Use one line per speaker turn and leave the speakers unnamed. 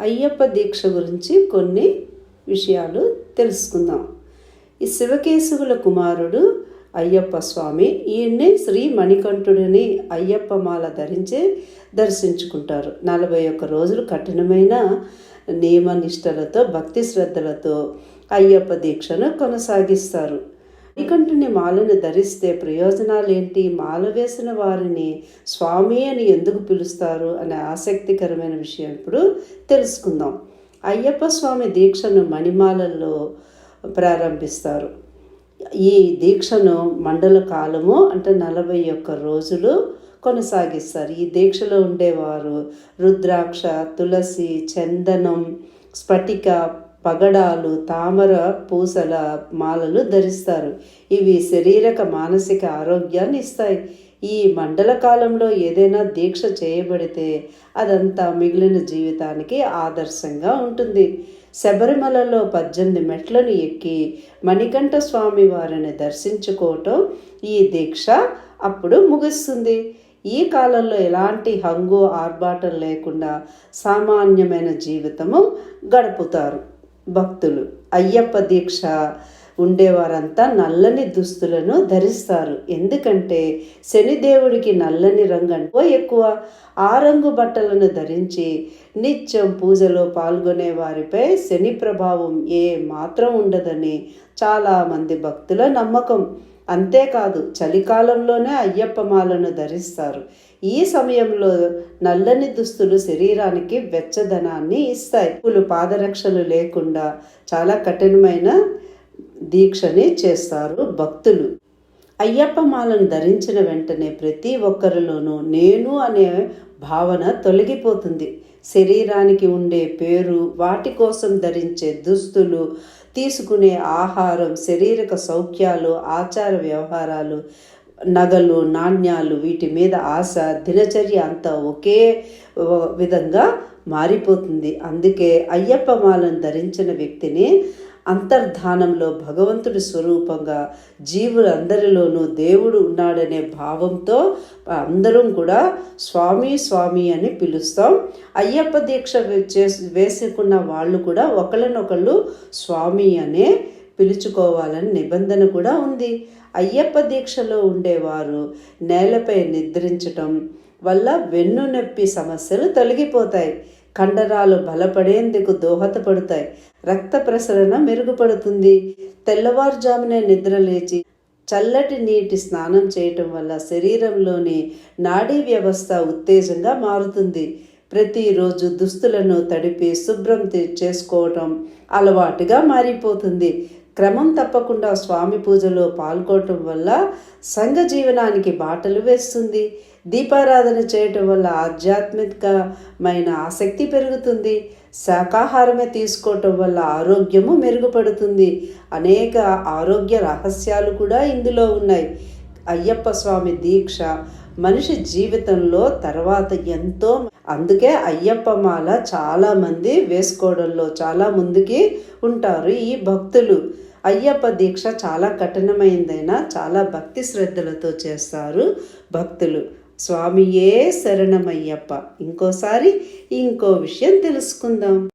అయ్యప్ప దీక్ష గురించి కొన్ని విషయాలు తెలుసుకుందాం. ఈ శివకేశవుల కుమారుడు అయ్యప్ప స్వామి ఈయన్ని శ్రీ మణికంఠుడిని అయ్యప్ప మాల ధరించే దర్శించుకుంటారు. నలభై ఒక్క రోజులు కఠినమైన నియమనిష్టలతో భక్తి శ్రద్ధలతో అయ్యప్ప దీక్షను కొనసాగిస్తారు. మణికంఠుని మాలను ధరిస్తే ప్రయోజనాలు ఏంటి మాల వేసిన వారిని స్వామి అని ఎందుకు పిలుస్తారు? అనే ఆసక్తికరమైన విషయం ఇప్పుడు తెలుసుకుందాం. అయ్యప్ప స్వామి దీక్షను మణిమాలల్లో ప్రారంభిస్తారు. ఈ దీక్షను మండల కాలము అంటే నలభై ఒక్క రోజులు కొనసాగిస్తారు. ఈ దీక్షలో ఉండేవారు రుద్రాక్ష తులసి చందనం స్ఫటిక పగడాలు తామర పూసల మాలలు ధరిస్తారు. ఇవి శరీరక మానసిక ఆరోగ్యాన్ని ఇస్తాయి. ఈ మండల కాలంలో ఏదైనా దీక్ష చేయబడితే అదంతా మిగిలిన జీవితానికి ఆదర్శంగా ఉంటుంది. శబరిమలలో పద్దెనిమిది మెట్లను ఎక్కి మణికంఠ స్వామి వారిని దర్శించుకోవటం ఈ దీక్ష అప్పుడు ముగుస్తుంది. ఈ కాలంలో ఎలాంటి హంగు ఆర్భాటం లేకుండా సామాన్యమైన జీవితము గడుపుతారు. భక్తులు. అయ్యప్ప దీక్ష ఉండేవారంతా నల్లని దుస్తులను ధరిస్తారు. ఎందుకంటే శనిదేవుడికి నల్లని రంగు అంటే ఎక్కువ. ఆ రంగు బట్టలను ధరించి నిత్యం పూజలో పాల్గొనే వారిపై శని ప్రభావం ఏ మాత్రం ఉండదని చాలామంది భక్తుల నమ్మకం. అంతేకాదు చలికాలంలోనే అయ్యప్ప మాలను ధరిస్తారు. ఈ సమయంలో నల్లని దుస్తులు శరీరానికి వెచ్చదనాన్ని ఇస్తాయి. పూలు పాదరక్షలు లేకుండా చాలా కఠినమైన దీక్షని చేస్తారు భక్తులు. అయ్యప్ప మాలను ధరించిన వెంటనే ప్రతి ఒక్కరిలోనూ నేను అనే భావన తొలగిపోతుంది. శరీరానికి ఉండే పేరు వాటి కోసం ధరించే దుస్తులు తీసుకునే ఆహారం శారీరక సౌఖ్యాలు ఆచార వ్యవహారాలు నగలు నాణ్యాలు వీటి మీద ఆశ దినచర్య అంతా ఒకే విధంగా మారిపోతుంది. అందుకే అయ్యప్ప మాలను ధరించిన వ్యక్తిని అంతర్ధానంలో భగవంతుడి స్వరూపంగా జీవులందరిలోనూ దేవుడు ఉన్నాడనే భావంతో అందరం కూడా స్వామి స్వామి అని పిలుస్తాం. అయ్యప్ప దీక్ష వేసుకున్న వాళ్ళు కూడా ఒకళ్ళనొకళ్ళు స్వామి అనే పిలుచుకోవాలని నిబంధన కూడా ఉంది. అయ్యప్ప దీక్షలో ఉండేవారు నేలపై నిద్రించటం వల్ల వెన్ను నొప్పి సమస్యలు తొలగిపోతాయి. కండరాలు బలపడేందుకు దోహదపడతాయి. రక్త ప్రసరణ మెరుగుపడుతుంది. తెల్లవారుజామునే నిద్ర లేచి చల్లటి నీటి స్నానం చేయటం వల్ల శరీరంలోని నాడీ వ్యవస్థ ఉత్తేజంగా మారుతుంది. ప్రతిరోజు దుస్తులను తడిపి శుభ్రం చేసుకోవటం అలవాటుగా మారిపోతుంది. క్రమం తప్పకుండా స్వామి పూజలో పాల్గొనటం వల్ల సంఘ జీవనానికి బాటలు వేస్తుంది. దీపారాధన చేయటం వల్ల ఆధ్యాత్మికమైన ఆసక్తి పెరుగుతుంది. శాకాహారమే తీసుకోవటం వల్ల ఆరోగ్యము మెరుగుపడుతుంది. అనేక ఆరోగ్య రహస్యాలు కూడా ఇందులో ఉన్నాయి. అయ్యప్ప స్వామి దీక్ష మనిషి జీవితంలో తర్వాత ఎంతో అందుకే అయ్యప్ప మాల చాలామంది వేసుకోవడంలో చాలా ముందుకి ఉంటారు ఈ భక్తులు. అయ్యప్ప దీక్ష చాలా కఠినమైందైనా చాలా భక్తి శ్రద్ధలతో చేస్తారు భక్తులు. స్వామియే శరణమయ్యప్ప. ఇంకోసారి ఇంకో విషయం తెలుసుకుందాం.